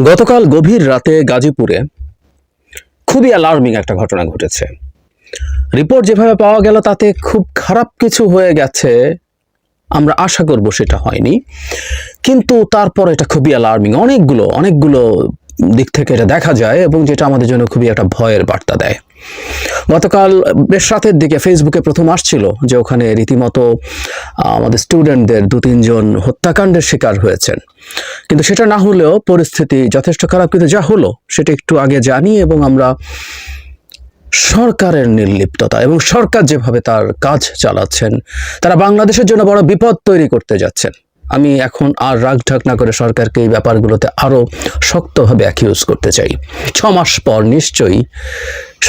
গতকাল গভীর রাতে গাজীপুরে খুবই অ্যালার্মিং একটা ঘটনা ঘটেছে। রিপোর্ট যেভাবে পাওয়া গেল তাতে খুব খারাপ কিছু হয়ে গেছে, আমরা আশা করব সেটা হয়নি। কিন্তু তারপর এটা খুবই অ্যালার্মিং অনেকগুলো অনেকগুলো দিক থেকে এটা দেখা যায় এবং যেটা আমাদের জন্য খুবই একটা ভয়ের বার্তা দেয়। গতকাল বেশ রাতের দিকে ফেসবুকে প্রথম আসছিল যে ওখানে রীতিমতো আমাদের স্টুডেন্টদের দু তিনজন হত্যাকাণ্ডের শিকার হয়েছেন। কিন্তু সেটা না হলেও পরিস্থিতি যথেষ্ট খারাপ। কিন্তু যা হলো সেটা একটু আগে জানি এবং আমরা সরকারের নির্লিপ্ততা এবং সরকার যেভাবে তার কাজ চালাচ্ছেন, তারা বাংলাদেশের জন্য বড় বিপদ তৈরি করতে যাচ্ছেন। আমি এখন আর রাগ ঢাক না করে সরকারকে এই ব্যাপারগুলোতে আরও শক্তভাবে অ্যাকিউজ করতে চাই। ছ মাস পর নিশ্চয়ই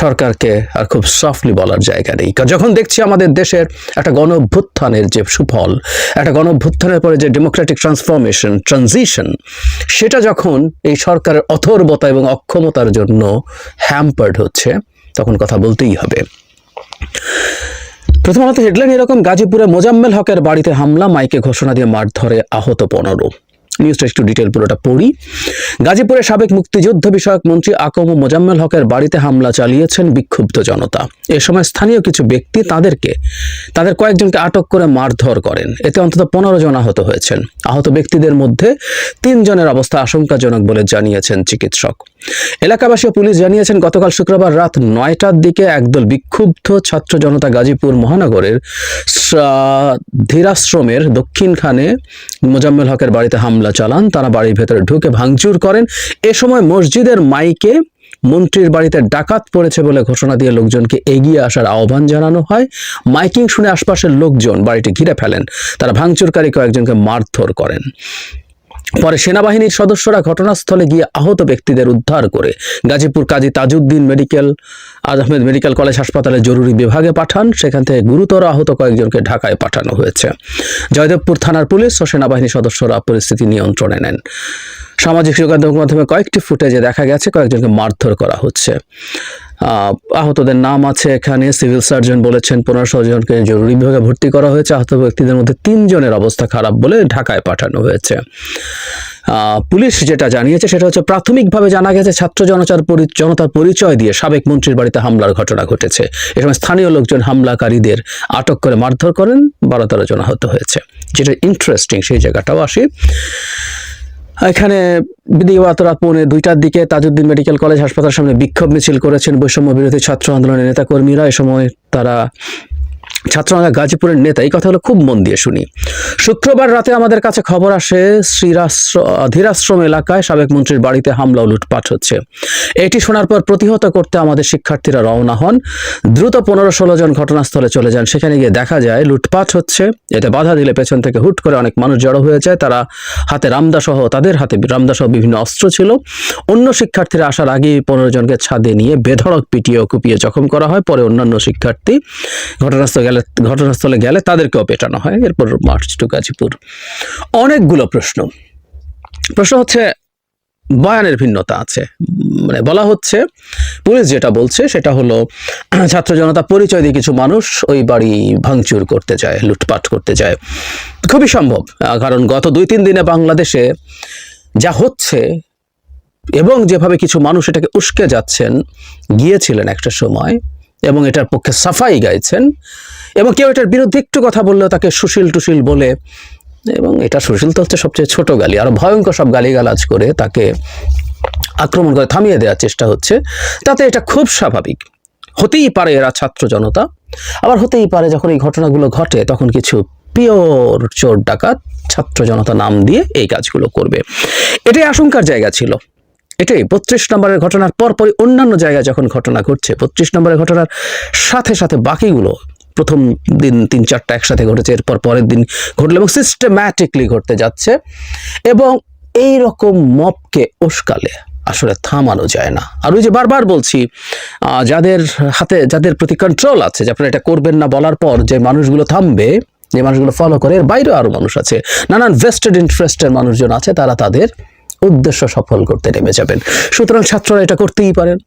সরকারকে আর খুব সফটলি বলার জায়গা নেই। কারণ যখন দেখছি আমাদের দেশের একটা গণ অভ্যুত্থানের যে সুফল, একটা গণ অভ্যুত্থানের পরে যে ডেমোক্রেটিক ট্রান্সফরমেশন ট্রানজিশন সেটা যখন এই সরকারের অথর্বতা এবং অক্ষমতার জন্য হ্যাম্পার্ড হচ্ছে, তখন কথা বলতেই হবে। প্রথমত হেডলাইন এরকম গাজীপুরে মোজাম্মেল হকের বাড়িতে হামলা মাইকে ঘোষণা দিয়ে মারধরে আহত পনেরো। নিউজটা একটু ডিটেল পুরোটা পড়ি। গাজীপুরে সাবেক মুক্তিযুদ্ধ বিষয়ক মন্ত্রী আকম মোজাম্মেল হকের বাড়িতে হামলা চালিয়েছেন বিক্ষুব্ধ জনতা। এ সময় স্থানীয় কিছু ব্যক্তি তাদেরকে, তাদের কয়েকজনকে আটক করে মারধর করেন। এতে অন্তত পনেরো জন আহত হয়েছেন। আহত ব্যক্তিদের মধ্যে তিনজনের অবস্থা আশঙ্কাজনক বলে জানিয়েছেন চিকিৎসক। এলাকাবাসী পুলিশ জানিয়েছেন, গতকাল শুক্রবার রাত নয়টার দিকে একদল বিক্ষুব্ধ ছাত্র জনতা গাজীপুর মহানগরের ধীরাশ্রমের দক্ষিণখানে মোজাম্মেল হকের বাড়িতে হামলা চালান, তারা বাড়ির ভেতরে ঢুকে ভাঙচুর করেন। এ সময় মসজিদের মাইকে মন্ত্রীর বাড়িতে ডাকাত পড়েছে বলে ঘোষণা দিয়ে লোকজনকে এগিয়ে আসার আহ্বান জানানো হয়। মাইকিং শুনে আশপাশের লোকজন বাড়িটি ঘিরে ফেলেন। তারা ভাঙচুরকারী কয়েকজনকে মারধর করেন। পরে সেনাবাহিনীর সদস্যরা ঘটনাস্থলে গিয়ে আহত ব্যক্তিদের উদ্ধার করে Gazipur Kazi Tajuddin medical Ahmed medical college হাসপাতালে জরুরি বিভাগে পাঠান। সেখান থেকে গুরুতর আহত কয়েকজনকে ঢাকায় পাঠানো হয়েছে। জয়দেবপুর থানার পুলিশ ও সেনাবাহিনীর সদস্যরা পরিস্থিতি নিয়ন্ত্রণে নেন। সামাজিক যোগাযোগ মাধ্যমে কয়েকটি ফুটেজে দেখা গেছে, কয়েকজনকে মারধর করা হচ্ছে। আহতদের নাম আছে এখানে। সিভিল সার্জন বলেছেন পনেরোশো জনকে জরুরি বিভাগে ভর্তি করা হয়েছে। আহত ব্যক্তিদের মধ্যে তিনজনের অবস্থা খারাপ বলে ঢাকায় পাঠানো হয়েছে। পুলিশ যেটা জানিয়েছে সেটা হচ্ছে, প্রাথমিকভাবে জানা গেছে, ছাত্র জনতার জনতার পরিচয় দিয়ে সাবেক মন্ত্রীর বাড়িতে হামলার ঘটনা ঘটেছে। এ সময় স্থানীয় লোকজন হামলাকারীদের আটক করে মারধর করেন। বারো তেরো জন আহত হয়েছে। যেটা ইন্টারেস্টিং সেই জায়গাটাও আসি। এখানে বিধিগত রাত পৌনে দুইটার দিকে তাজউদ্দিন মেডিকেল কলেজ হাসপাতালের সামনে বিক্ষোভ মিছিল করেছেন বৈষম্য বিরোধী ছাত্র আন্দোলনের নেতাকর্মীরা। এ সময় তারা ছাত্ররা গাজীপুরের নেতা, এই কথা হলো খুব মন দিয়ে শুনি। শুক্রবার রাতে আমাদের কাছে খবর আসে শ্রীরাশ্র ধীরাশ্রম এলাকায় সাবেক মন্ত্রীর বাড়িতে হামলা ও লুটপাট হচ্ছে। এটি শোনার পর প্রতিহত করতে আমাদের শিক্ষার্থীরা রওনা হন। দ্রুত পনেরো ষোলো জন ঘটনাস্থলে চলে যান। সেখানে গিয়ে দেখা যায়, লুটপাট হচ্ছে। এতে বাধা দিলে পেছন থেকে হুট করে অনেক মানুষ জড়ো হয়ে যায়। তারা হাতে রামদা সহ তাদের হাতে রামদা সহ বিভিন্ন অস্ত্র ছিল। অন্য শিক্ষার্থীরা আসার আগেই পনেরো জনকে ছাদে নিয়ে বেধড়ক পিটিয়ে কুপিয়ে জখম করা হয়। পরে অন্যান্য শিক্ষার্থী ঘটনাস্থলে গেলে, ঘটনাস্থলে গেলে তাদেরকেও পেটানো হয়। এরপর মার্চ টু গাজীপুর। অনেকগুলো প্রশ্ন। প্রশ্ন হচ্ছে, বয়ানের ভিন্নতা আছে। মানে বলা হচ্ছে, পুলিশ যেটা বলছে সেটা হলো, ছাত্র জনতা পরিচয় দিয়ে কিছু মানুষ ওই বাড়ি ভাঙচুর করতে যায়, লুটপাট করতে যায়। খুবই সম্ভব, কারণ গত দুই তিন দিনে বাংলাদেশে যা হচ্ছে এবং যেভাবে কিছু মানুষ এটাকে উস্কে যাচ্ছেন, গিয়েছিলেন একটা সময় এবং এটার পক্ষে সাফাই গাইছেন এবং কেউ এটার বিরুদ্ধে একটু কথা বললেও তাকে সুশীল টুশীল বলে এবং এটা সুশীল তো হচ্ছে সবচেয়ে ছোট গালি, আরও ভয়ঙ্কর সব গালিগালাজ করে তাকে আক্রমণ করে থামিয়ে দেওয়ার চেষ্টা হচ্ছে। তাতে এটা খুব স্বাভাবিক। হতেই পারে এরা ছাত্র জনতা, আবার হতেই পারে যখন এই ঘটনাগুলো ঘটে তখন কিছু পিওর চোর ডাকাত ছাত্র জনতা নাম দিয়ে এই কাজগুলো করবে। এটাই আশঙ্কার জায়গা ছিল। এটাই। বত্রিশ নম্বরের ঘটনার পরপরই অন্যান্য জায়গায় যখন ঘটনা ঘটছে, বত্রিশ নম্বরের ঘটনার সাথে সাথে বাকিগুলো প্রথম দিন তিন চারটা একসাথে ঘটেছে, এরপর পরের দিন ঘটলো এবং সিস্টেম্যাটিকলি ঘটতে যাচ্ছে এবং এই রকম মপকে উস্কালে আসলে থামানো যায় না। আর ওই যে বারবার বলছি যাদের হাতে, যাদের প্রতি কন্ট্রোল আছে, যে আপনারা এটা করবেন না বলার পর যে মানুষগুলো থামবে, যে মানুষগুলো ফলো করে, এর বাইরেও আরও মানুষ আছে। নানান ভেস্টেড ইন্টারেস্টের মানুষজন আছে, তারা তাদের উদ্দেশ্য সফল করতে নেমে যাবেন। সুতরাং ছাত্ররা এটা করতেই পারেন।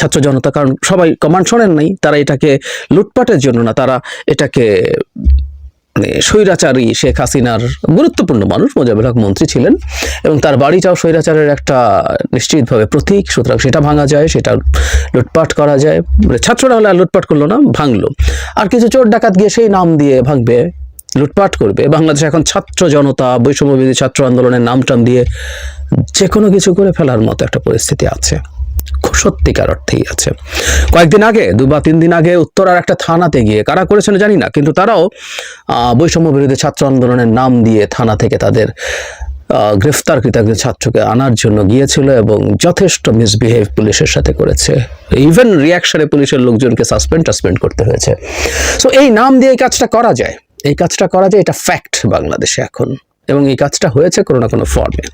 ছাত্র জনতা, কারণ সবাই কমান্ড শোনেন নাই, তারা এটাকে লুটপাটের জন্য না, তারা এটাকে মানে স্বৈরাচারী শেখ হাসিনার গুরুত্বপূর্ণ মানুষ মোজাবেল হক মন্ত্রী ছিলেন, এবং তার বাড়িটাও স্বৈরাচারের একটা নিশ্চিতভাবে প্রতীক। সুতরাং সেটা ভাঙা যায়, সেটা লুটপাট করা যায়। মানে ছাত্ররা হলে আর লুটপাট করল না, ভাঙলো। আর কিছু চোর ডাকাত গিয়ে সেই নাম দিয়ে ভাঙবে। লুটপাট করবে। বাংলাদেশ এখন ছাত্র জনতা বৈষম্যবিধি ছাত্র আন্দোলনের নাম টাম দিয়ে যে কোনো কিছু করে ফেলার মতো একটা পরিস্থিতি আছে। সত্যিকার অর্থেই আছে। কয়েকদিন আগে দু বা তিন দিন আগে উত্তরার একটা থানাতে গিয়ে কারা করেছেন জানি না কিন্তু তারাও বৈষম্য বিরোধী ছাত্র আন্দোলনের নাম দিয়ে থানা থেকে তাদের আহ, গ্রেফতারকৃত একজন ছাত্রকে আনার জন্য গিয়েছিল এবং যথেষ্ট মিসবিহেভ পুলিশের সাথে করেছে। ইভেন রিয়াকশনে পুলিশের লোকজনকে সাসপেন্ড টাসপেন্ড করতে হয়েছে। সো এই নাম দিয়ে কাজটা করা যায়? এই কাজটা করা যায় এটা ফ্যাক্ট বাংলাদেশে এখন। এবং এই কাজটা হয়েছে কোনো না কোনো ফর্মে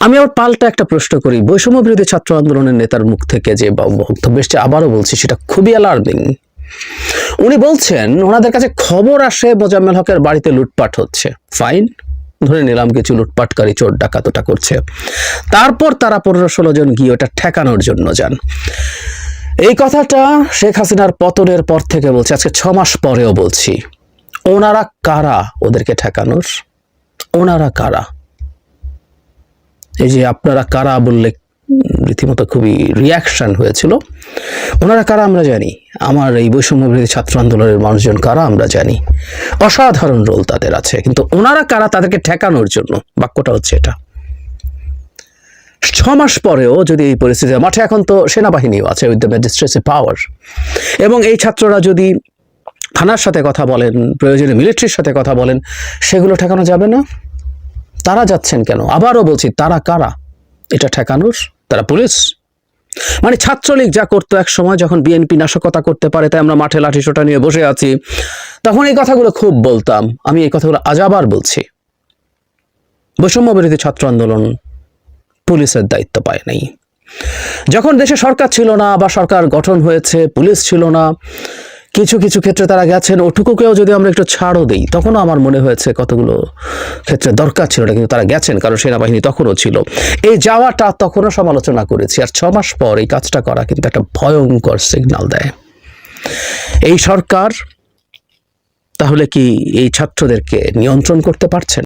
আমি আবার পাল্টা একটা প্রশ্ন করি। বৈষম্য বিরোধী ছাত্র আন্দোলনের নেতার মুখ থেকে যে বক্তব্য এসছে আবারও বলছি, সেটা খুবই অ্যালার্মিং উনি বলছেন, ওনাদের কাছে খবর আসে, মোজাম্মেল হকের বাড়িতে লুটপাট হচ্ছে। ফাইন ধরে নিলাম কিছু লুটপাটকারী চোর ডাকাত ওটা করছে। তারপর তারা পনেরো ষোলো জন গিয়ে ওটা ঠেকানোর জন্য যান। এই কথাটা শেখ হাসিনার পতনের পর থেকে বলছি, আজকে ছ মাস পরেও বলছি। ওনারা কারা ওদেরকে ঠেকানোর? ওনারা কারা? এই যে আপনারা কারা বললে রীতিমতো খুবই রিয়াকশন হয়েছিল। ওনারা কারা আমরা জানি। আমার এই বৈষম্য বিরোধী ছাত্র আন্দোলনের মানুষজন কারা আমরা জানি। অসাধারণ রোল তাদের আছে। কিন্তু ওনারা কারা তাদেরকে ঠেকানোর জন্য? বাক্যটা হচ্ছে এটা। ছ মাস পরেও যদি এই পরিস্থিতি মাঠে এখন তো সেনাবাহিনীও আছে উইথ দ্য ম্যাজিস্ট্রেসি পাওয়ার এবং এই ছাত্ররা যদি থানার সাথে কথা বলেন, প্রয়োজনে মিলিটারির সাথে কথা বলেন, সেগুলো ঠেকানো যাবে না? তারা যাচ্ছেন কেন? আবারও বলছি, তারা কারা? এটা ঠেকানোর? তারা পুলিশ। মানে ছাত্রলীগ যা করতো এক সময় যখন বিএনপি নাশকতা করতে পারে, তাই আমরা মাঠে লাঠি সোটা নিয়ে বসে আছি, তখন এই কথাগুলো খুব বলতাম। আমি এই কথাগুলো আজ আবার বলছি। বৈষম্য বিরোধী ছাত্র আন্দোলন পুলিশের দায়িত্ব পায় নাই। যখন দেশে সরকার ছিল না বা সরকার গঠন হয়েছে, পুলিশ ছিল না, কিছু কিছু ক্ষেত্রে তারা গেছেন। ওটুকুকেও যদি আমরা একটু ছাড়ও দিই, তখনও আমার মনে হয়েছে কতগুলো ক্ষেত্রে দরকার ছিল না, কিন্তু তারা গেছেন, কারণ সেনাবাহিনী তখনও ছিল। এই যাওয়াটা তখনও সমালোচনা করেছি, আর ছ মাস পর এই কাজটা করা কিন্তু একটা ভয়ঙ্কর সিগন্যাল দেয়। এই সরকার তাহলে কি এই ছাত্রদেরকে নিয়ন্ত্রণ করতে পারছেন?